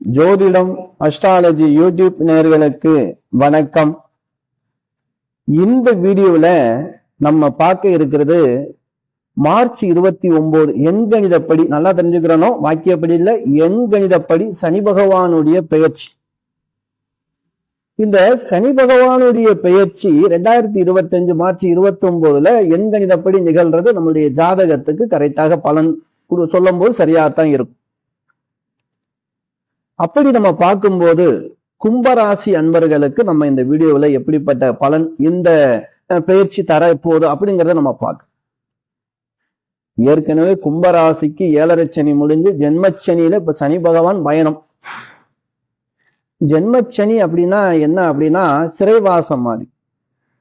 ஜோதிடம் astrology YouTube நேயர்களுக்கு வணக்கம். இந்த வீடியோல நம்ம பார்க்க இருக்கிறது மார்ச் இருபத்தி ஒன்பது எண்கணிதப்படி நல்லா தெரிஞ்சுக்கிறனோ? வாக்கியப்படி இல்ல எண்கணிதப்படி சனி பகவானுடைய பெயர்ச்சி. இந்த சனி பகவானுடைய பெயர்ச்சி ரெண்டாயிரத்தி இருபத்தி அஞ்சு மார்ச் இருபத்தி ஒன்பதுல எண்கணிதப்படி நிகழ்றது நம்மளுடைய ஜாதகத்துக்கு கரெக்டாக பலன் சொல்லும் போது சரியாகத்தான் இருக்கும். அப்படி நம்ம பார்க்கும்போது கும்பராசி அன்பர்களுக்கு நம்ம இந்த வீடியோவில் எப்படிப்பட்ட பலன் இந்த பயிற்சி தர போது அப்படிங்கிறத நம்ம பார்க்க ஏற்கனவே கும்பராசிக்கு ஏழரை சனி முடிஞ்சு ஜென்மச்சனியில இப்ப சனி பகவான் பயணம். ஜென்மச்சனி அப்படின்னா என்ன அப்படின்னா சிறைவாசம் மாதிரி.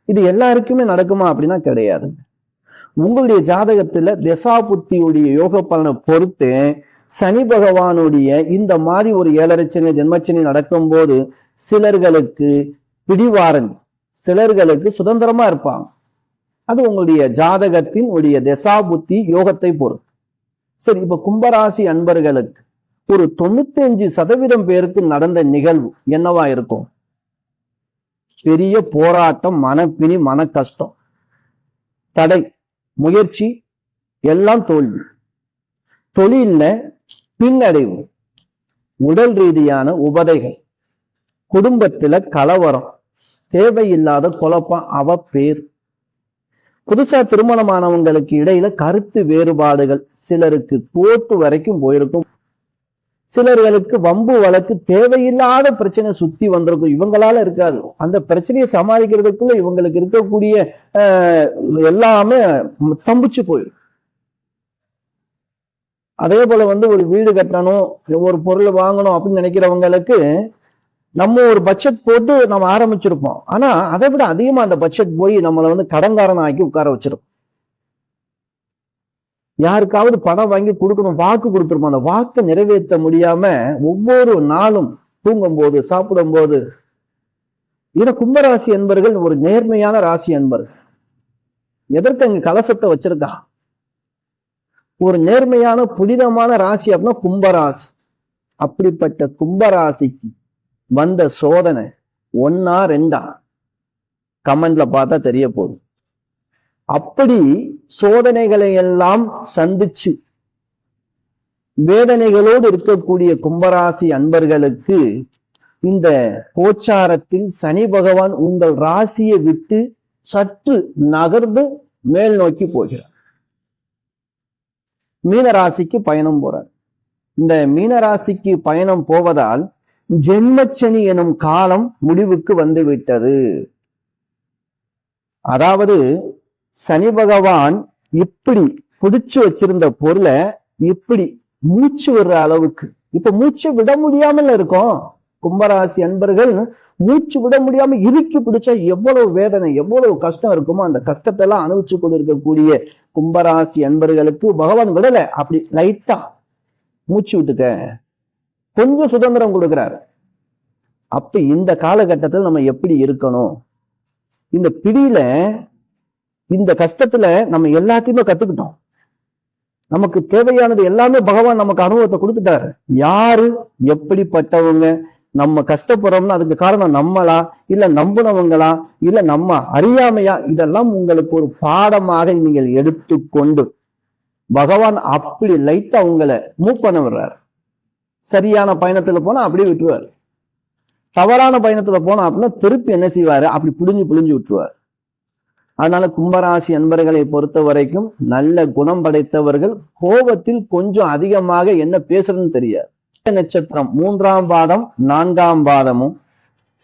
இது எல்லாருக்குமே நடக்குமா அப்படின்னா கிடையாது உங்களுடைய ஜாதகத்துல திசாபுத்தியுடைய யோக பலனை பொறுத்து சனி பகவானுடைய இந்த மாதிரி ஒரு ஏழரைச்சனை ஜென்மச்சனை நடக்கும்போது சிலர்களுக்கு பிடிவாரன் சிலர்களுக்கு சுதந்திரமா இருப்பாங்க. அது உங்களுடைய ஜாதகத்தின் உடைய தசா புத்தி யோகத்தை பொறுத்து. சரி இப்ப கும்பராசி அன்பர்களுக்கு ஒரு தொண்ணூத்தி அஞ்சு சதவீதம் பேருக்கு நடந்த நிகழ்வு என்னவா இருக்கும்? பெரிய போராட்டம் மனப்பினி மன கஷ்டம் தடை முயற்சி எல்லாம் தோல்வி. தொழில்ல பின்னடைவு உடல் ரீதியான உபதைகள் குடும்பத்துல கலவரம் தேவையில்லாத குழப்பம் அவ பேர் புதுசா திருமணமானவங்களுக்கு இடையில கருத்து வேறுபாடுகள் சிலருக்கு கோர்ட்டு வரைக்கும் போயிருக்கும். சிலர்களுக்கு வம்பு வழக்கு தேவையில்லாத பிரச்சனை சுத்தி வந்திருக்கும். இவங்களால இருக்காது. அந்த பிரச்சனையை சமாளிக்கிறதுக்குள்ள இவங்களுக்கு இருக்கக்கூடிய எல்லாமே ஸ்தம்பிச்சு போயிடும் அதே போல வந்து ஒரு வீடு கட்டணும் ஒரு பொருள் வாங்கணும் அப்படின்னு நினைக்கிறவங்களுக்கு நம்ம ஒரு பட்ஜெட் போட்டு நம்ம ஆரம்பிச்சிருப்போம். ஆனா அதை விட அதிகமா அந்த பட்ஜெட் போய் நம்மளை வந்து கடன்காரன் ஆக்கி உட்கார வச்சிருப்போம் யாருக்காவது பணம் வாங்கி கொடுக்கணும் வாக்கு கொடுத்துருப்போம். அந்த வாக்கை நிறைவேற்ற முடியாம ஒவ்வொரு நாளும் தூங்கும் போது சாப்பிடும் போது இத கும்பராசி என்பர்கள் ஒரு நேர்மையான ராசி என்பர்கள் எதற்கு அங்க கலசத்தை வச்சிருக்கான் ஒரு நேர்மையான புனிதமான ராசி அப்படின்னா கும்பராசி. அப்படிப்பட்ட கும்பராசிக்கு வந்த சோதனை ஒன்னா ரெண்டா? கமெண்ட்ல பார்த்தா தெரிய போதும் அப்படி சோதனைகளை எல்லாம் சந்திச்சு வேதனைகளோடு இருக்கக்கூடிய கும்பராசி அன்பர்களுக்கு இந்த கோச்சாரத்தில் சனி பகவான் உங்கள் ராசியை விட்டு சற்று நகர்ந்து மேல் நோக்கி போகிறார். மீனராசிக்கு பயணம் போறார். இந்த மீனராசிக்கு பயணம் போவதால் ஜென்மச்சனி எனும் காலம் முடிவுக்கு வந்து விட்டது அதாவது சனி பகவான் இப்படி புடிச்சு வச்சிருந்த பொருளை இப்படி மூச்சு விடுற அளவுக்கு இப்ப மூச்சு விட முடியாமல் இருக்கும். கும்பராசி அன்பர்கள் மூச்சு விட முடியாம இறுக்கி பிடிச்சா எவ்வளவு வேதனை எவ்வளவு கஷ்டம் இருக்குமோ அந்த கஷ்டத்தை எல்லாம் அனுபவிச்சு கொண்டிருக்கக்கூடிய கும்பராசி அன்பர்களுக்கு பகவான் விடல. அப்படி லைட்டா மூச்சு விட்டுக்க. கொஞ்சம் சுதந்திரம் கொடுக்கிறாரு. அப்ப இந்த காலகட்டத்தில் நம்ம எப்படி இருக்கணும்? இந்த பிடியில இந்த கஷ்டத்துல நம்ம எல்லாத்தையுமே கத்துக்கிட்டோம். நமக்கு தேவையானது எல்லாமே பகவான் நமக்கு அனுபவத்தை கொடுத்துட்டாரு. யாரு எப்படிப்பட்டவங்க? நம்ம கஷ்டப்படுறோம்னா அதுக்கு காரணம் நம்மளா இல்ல நம்புனவங்களா இல்ல நம்ம அறியாமையா? இதெல்லாம் உங்களுக்கு ஒரு பாடமாக நீங்கள் எடுத்துக்கொண்டு பகவான் அப்படி லைட்டா உங்களை மூவ் பண்ண விடுறாரு. சரியான பயணத்துல போனா அப்படியே விட்டுருவாரு. தவறான பயணத்துல போனா அப்படின்னா திருப்பி என்ன செய்வாரு? அப்படி புடிஞ்சு புழிஞ்சு விட்டுருவாரு. அதனால கும்பராசி அன்பர்களை பொறுத்த வரைக்கும் நல்ல குணம் படைத்தவர்கள் கோபத்தில் கொஞ்சம் அதிகமாக என்ன பேசுறதுன்னு தெரியாது. நட்சத்திரம் மூன்றாம் பாதம் நான்காம் பாதமும்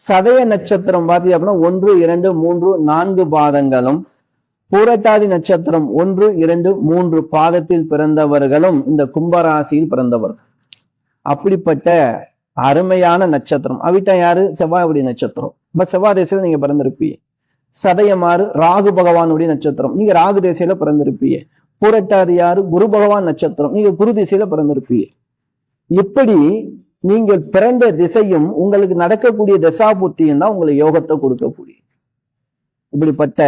சதய நட்சத்திரம் பார்த்தீங்க அப்படின்னா ஒன்று இரண்டு மூன்று நான்கு பாதங்களும். பூரட்டாதி நட்சத்திரம் ஒன்று இரண்டு மூன்று பாதத்தில் பிறந்தவர்களும் இந்த கும்பராசியில் பிறந்தவர்கள். அப்படிப்பட்ட அருமையான நட்சத்திரம். அவிட்டா யாரு? செவ்வாயுடைய நட்சத்திரம். இப்ப செவ்வாய் தேசத்துல நீங்க பிறந்திருப்பீங்க. சதயமாறு ராகு பகவானுடைய நட்சத்திரம். நீங்க ராகு தேசையில பிறந்திருப்பீங்க. பூரட்டாதி யாரு? குரு பகவான் நட்சத்திரம். நீங்க குரு திசையில பிறந்திருப்பீங்க. இப்படி நீங்கள் பிறந்த திசையும் உங்களுக்கு நடக்கக்கூடிய தசாபுத்தியும் தான் உங்களுக்கு யோகத்தை கொடுக்கக்கூடிய. இப்படிப்பட்ட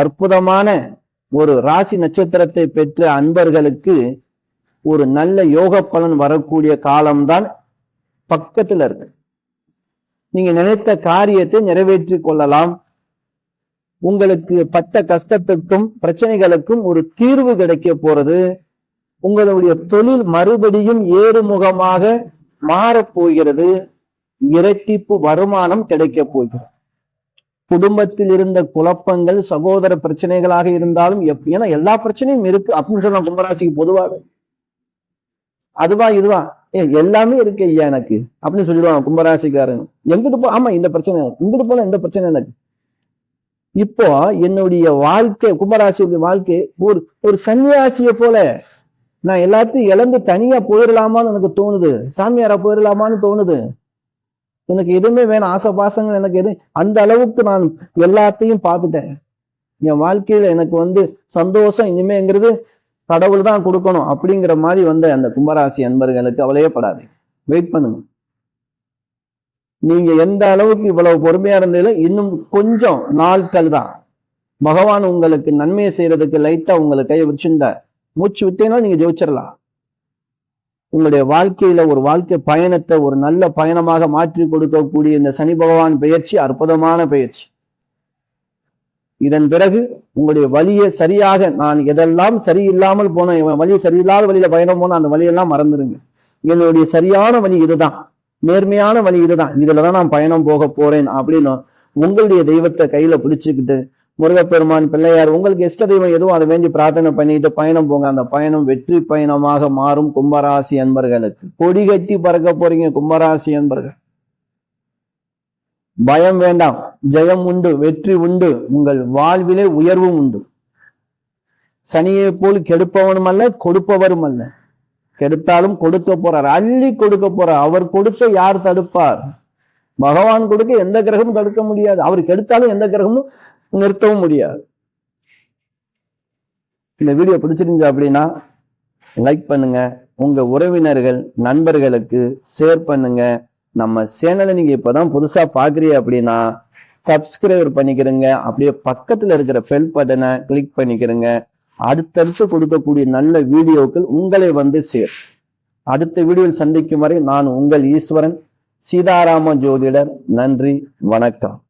அற்புதமான ஒரு ராசி நட்சத்திரத்தை பெற்ற அன்பர்களுக்கு ஒரு நல்ல யோக பலன் வரக்கூடிய காலம்தான் பக்கத்துல இருக்கு. நீங்க நினைத்த காரியத்தை நிறைவேற்றி கொள்ளலாம். உங்களுக்கு பட்ட கஷ்டத்துக்கும் பிரச்சனைகளுக்கும் ஒரு தீர்வு கிடைக்க போறது. உங்களுடைய தொழில் மறுபடியும் ஏறுமுகமாக மாறப்போகிறது இரட்டிப்பு வருமானம் கிடைக்க போகிறது. குடும்பத்தில் இருந்த குழப்பங்கள் சகோதர பிரச்சனைகளாக இருந்தாலும் ஏன்னா எல்லா பிரச்சனையும் இருக்கு. அப்படின்னு சொல்லலாம் கும்பராசிக்கு பொதுவாக அதுவா இதுவா? ஏ எல்லாமே இருக்கு ஐயா எனக்கு. அப்படின்னு சொல்லிடுவாங்க கும்பராசிக்காரங்க எங்கிட்டு போ ஆமா இந்த பிரச்சனை எனக்கு. இங்கிட்டு போல இந்த பிரச்சனை எனக்கு. இப்போ என்னுடைய வாழ்க்கை கும்பராசியுடைய வாழ்க்கை ஒரு ஒரு சன்னியாசியை போல நான் எல்லாத்தையும் இழந்து தனியா போயிடலாமான்னு எனக்கு தோணுது. சாமியாரா போயிடலாமான்னு தோணுது. எனக்கு எதுவுமே வேணும். ஆசை பாசங்கள் எனக்கு எது அந்த அளவுக்கு நான் எல்லாத்தையும் பார்த்துட்டேன். என் வாழ்க்கையில எனக்கு வந்து சந்தோஷம் இனிமேங்கிறது கடவுள் தான் கொடுக்கணும் அப்படிங்கிற மாதிரி வந்த அந்த கும்பராசி அன்பர்களுக்கு அவளையப்படாது வெயிட் பண்ணுங்க. நீங்க எந்த அளவுக்கு இவ்வளவு பொறுமையா இருந்தீங்களோ இன்னும் கொஞ்சம் நாட்கள் தான். பகவான் உங்களுக்கு நன்மையை செய்யறதுக்கு லைட்டா உங்களுக்கு கையை வச்சுட்டார் மூச்சு விட்டீங்கன்னா நீங்க ஜெயிச்சிடலாம் உங்களுடைய வாழ்க்கையில ஒரு வாழ்க்கை பயணத்தை ஒரு நல்ல பயணமாக மாற்றி கொடுக்கக்கூடிய இந்த சனி பகவான் பெயர்ச்சி அற்புதமான பெயர்ச்சி. இதன் பிறகு உங்களுடைய வழியை சரியாக நான் எதெல்லாம் சரியில்லாமல் போனேன் வழி சரியில்லாத வழியில பயணம் போன அந்த வழியெல்லாம் மறந்துருங்க. என்னுடைய சரியான வழி இதுதான். நேர்மையான வழி இதுதான். இதுலதான் நான் பயணம் போக போறேன் அப்படின்னு உங்களுடைய தெய்வத்தை கையில பிடிச்சுக்கிட்டு முருகப்பெருமான் பிள்ளையார் உங்களுக்கு இஷ்ட தெய்வம் எதுவும் அதை வேண்டி பிரார்த்தனை பண்ணிட்டு பயணம் போங்க. அந்த பயணம் வெற்றி பயணமாக மாறும் கும்பராசி அன்பர்களுக்கு. கொடி கட்டி பறக்க போறீங்க கும்பராசி அன்பர்கள். பயம் வேண்டாம். ஜெயம் உண்டு வெற்றி உண்டு. உங்கள் வாழ்விலே உயர்வும் உண்டு. சனியை போல் கெடுப்பவனும் அல்ல கொடுப்பவரும் அல்ல. கெடுத்தாலும் கொடுக்க போறார். அள்ளி கொடுக்க போறார். அவர் கொடுக்க யார் தடுப்பார்? பகவான் கொடுக்க எந்த கிரகமும் தடுக்க முடியாது. அவர் கெடுத்தாலும் எந்த கிரகமும் நிறுத்தவும் முடியாது. இந்த வீடியோ பிடிச்சிருந்துச்சு அப்படின்னா லைக் பண்ணுங்க. உங்க உறவினர்கள் நண்பர்களுக்கு ஷேர் பண்ணுங்க. நம்ம சேனலை நீங்க இப்பதான் புதுசா பாக்குறீங்க அப்படின்னா சப்ஸ்கிரைபர் பண்ணிக்கிறங்க அப்படியே பக்கத்துல இருக்கிற பெல் பட்டனை கிளிக் பண்ணிக்கிறங்க அடுத்தடுத்து கொடுக்கக்கூடிய நல்ல வீடியோக்கள் உங்களை வந்து சேர் அடுத்த வீடியோவில் சந்திக்கும் வரை நான் உங்கள் ஈஸ்வரன் சீதாராம ஜோதிடர். நன்றி வணக்கம்.